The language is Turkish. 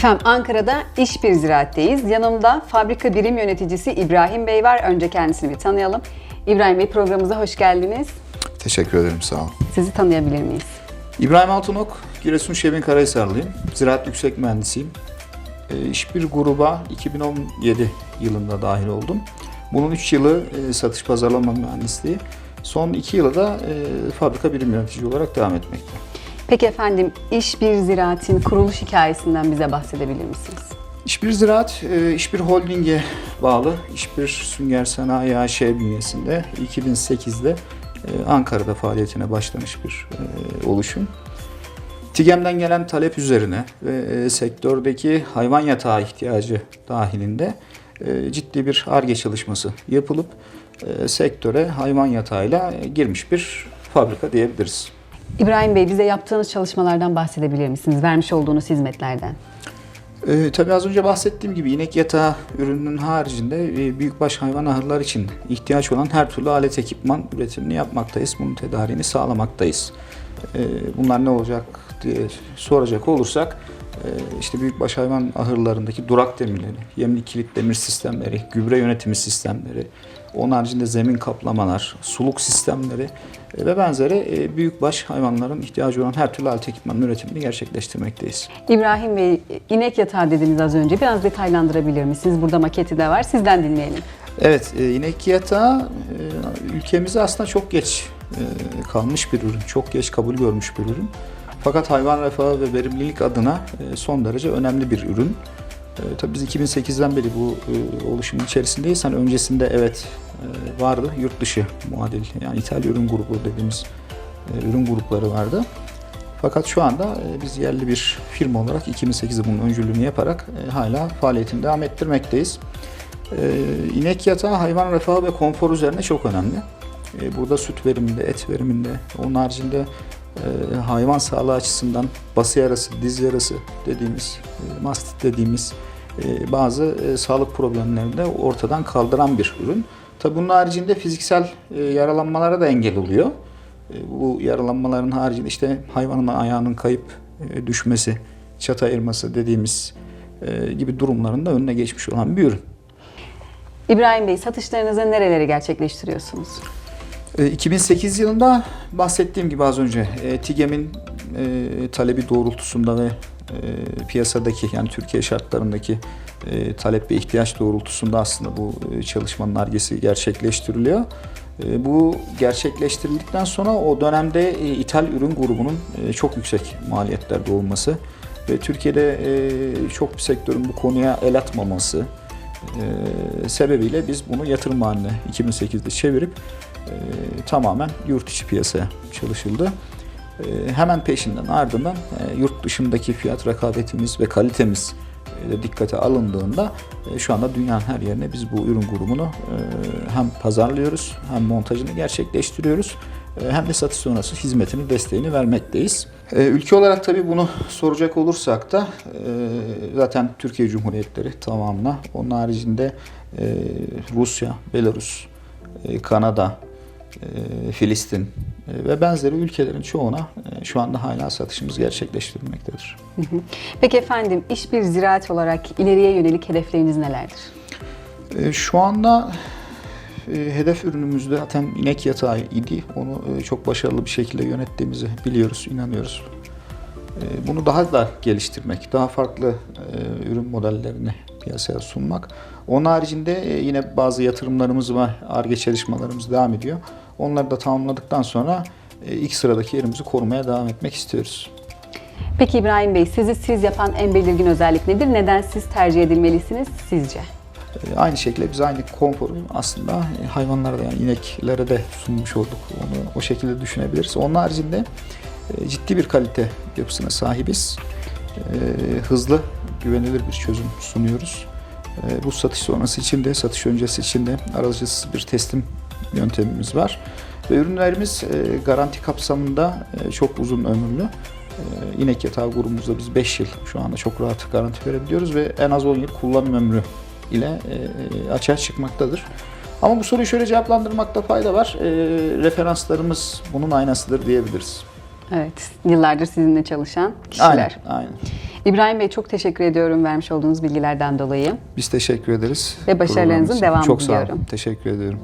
Efendim Ankara'da İş Bir Ziraat'teyiz. Yanımda fabrika birim yöneticisi İbrahim Bey var. Önce kendisini bir tanıyalım. İbrahim Bey programımıza hoş geldiniz. Teşekkür ederim, sağ ol. Sizi tanıyabilir miyiz? İbrahim Altunok, Giresun Şebin Karahisarlıyım. Ziraat Yüksek Mühendisiyim. E, iş bir gruba 2017 yılında dahil oldum. Bunun 3 yılı e, satış pazarlama mühendisliği. Son 2 yılı da e, fabrika birim yönetici olarak devam etmekte. Peki efendim İş Bir Ziraat'in kuruluş hikayesinden bize bahsedebilir misiniz? İşbir Ziraat, e, İşbir Holding'e bağlı İşbir Sünger Sanayi AŞ bünyesinde 2008'de e, Ankara'da faaliyetine başlamış bir e, oluşum. TİGEM'den gelen talep üzerine ve sektördeki hayvan yatağı ihtiyacı dahilinde ciddi bir ARGE çalışması yapılıp sektöre hayvan yatağıyla girmiş bir fabrika diyebiliriz. İbrahim Bey bize yaptığınız çalışmalardan bahsedebilir misiniz? Vermiş olduğunuz hizmetlerden. Ee, tabii az önce bahsettiğim gibi inek yatağı ürününün haricinde e, büyükbaş hayvan ahırlar için ihtiyaç olan her türlü alet ekipman üretimini yapmaktayız. Bunun tedariğini sağlamaktayız. Ee, bunlar ne olacak diye soracak olursak e, işte büyükbaş hayvan ahırlarındaki durak demirleri, yemlik kilit demir sistemleri, gübre yönetimi sistemleri, onun haricinde zemin kaplamalar, suluk sistemleri e, ve benzeri e, büyükbaş hayvanların ihtiyacı olan her türlü alet ekipmanın üretimini gerçekleştirmekteyiz. İbrahim Bey inek yatağı dediniz az önce. Biraz detaylandırabilir misiniz? Burada maketi de var. Sizden dinleyelim. Evet, e, inek yatağı e, ülkemizde aslında çok geç e, kalmış bir ürün, çok geç kabul görmüş bir ürün. Fakat hayvan refahı ve verimlilik adına e, son derece önemli bir ürün. E, tabii biz 2008'den beri bu e, oluşumun içerisindeyiz. Hani öncesinde evet e, vardı yurt dışı muadil, yani ithal ürün grubu dediğimiz e, ürün grupları vardı. Fakat şu anda e, biz yerli bir firma olarak 2008'de bunun öncülüğünü yaparak e, hala faaliyetini devam ettirmekteyiz. Ee, inek yatağı hayvan refahı ve konfor üzerine çok önemli. Burada süt veriminde, et veriminde, onun haricinde e, hayvan sağlığı açısından bası yarası, diz yarası dediğimiz, e, mastit dediğimiz e, bazı e, sağlık problemlerini de ortadan kaldıran bir ürün. Tabi bunun haricinde fiziksel e, yaralanmalara da engel oluyor. E, bu yaralanmaların haricinde işte hayvanın ayağının kayıp e, düşmesi, çat ayırması dediğimiz e, gibi durumların da önüne geçmiş olan bir ürün. İbrahim Bey satışlarınızı nerelere gerçekleştiriyorsunuz? E, 2008 yılında bahsettiğim gibi az önce e, TİGEM'in e, talebi doğrultusunda ve e, piyasadaki yani Türkiye şartlarındaki e, talep ve ihtiyaç doğrultusunda aslında bu e, çalışmanın argesi gerçekleştiriliyor. E, bu gerçekleştirildikten sonra o dönemde e, ithal ürün grubunun e, çok yüksek maliyetlerde olması ve Türkiye'de e, çok bir sektörün bu konuya el atmaması e, sebebiyle biz bunu yatırım haline 2008'de çevirip e, tamamen yurt içi piyasaya çalışıldı. E, hemen peşinden ardından e, yurt dışındaki fiyat rekabetimiz ve kalitemiz e, dikkate alındığında e, şu anda dünyanın her yerine biz bu ürün grubunu hem pazarlıyoruz hem montajını gerçekleştiriyoruz hem de satış sonrası hizmetini, desteğini vermekteyiz. Ülke olarak tabii bunu soracak olursak da zaten Türkiye Cumhuriyetleri tamamına, onun haricinde Rusya, Belarus, Kanada, Filistin e, ve benzeri ülkelerin çoğuna e, şu anda hala satışımız gerçekleştirilmektedir. Peki efendim iş bir ziraat olarak ileriye yönelik hedefleriniz nelerdir? E, Şu anda e, hedef ürünümüzde zaten inek yatağı idi. Onu e, çok başarılı bir şekilde yönettiğimizi biliyoruz, inanıyoruz. E, Bunu daha da geliştirmek, daha farklı e, ürün modellerini piyasaya sunmak. Onun haricinde e, yine bazı yatırımlarımız ve ARGE çalışmalarımız devam ediyor. Onları da tamamladıktan sonra e, ilk sıradaki yerimizi korumaya devam etmek istiyoruz. Peki İbrahim Bey sizi siz yapan en belirgin özellik nedir? Neden siz tercih edilmelisiniz sizce? E, Aynı şekilde biz aynı konforu aslında hayvanlara da yani ineklere de sunmuş olduk. Onu o şekilde düşünebiliriz. Onun haricinde ciddi bir kalite yapısına sahibiz. Hızlı, güvenilir bir çözüm sunuyoruz. E, Bu satış sonrası için de, satış öncesi için de aracısız bir teslim yöntemimiz var. Ve ürünlerimiz e, garanti kapsamında e, çok uzun ömürlü. E, İnek yatağı grubumuzda biz 5 yıl şu anda çok rahat garanti verebiliyoruz ve en az 10 yıl kullanım ömrü ile açığa çıkmaktadır. Ama bu soruyu şöyle cevaplandırmakta fayda var. E, referanslarımız bunun aynasıdır diyebiliriz. Evet, yıllardır sizinle çalışan kişiler. Aynen, aynen. İbrahim Bey çok teşekkür ediyorum vermiş olduğunuz bilgilerden dolayı. Biz teşekkür ederiz. Ve başarılarınızın Programınız için. devamı Çok sağ olun. diliyorum. Teşekkür ediyorum.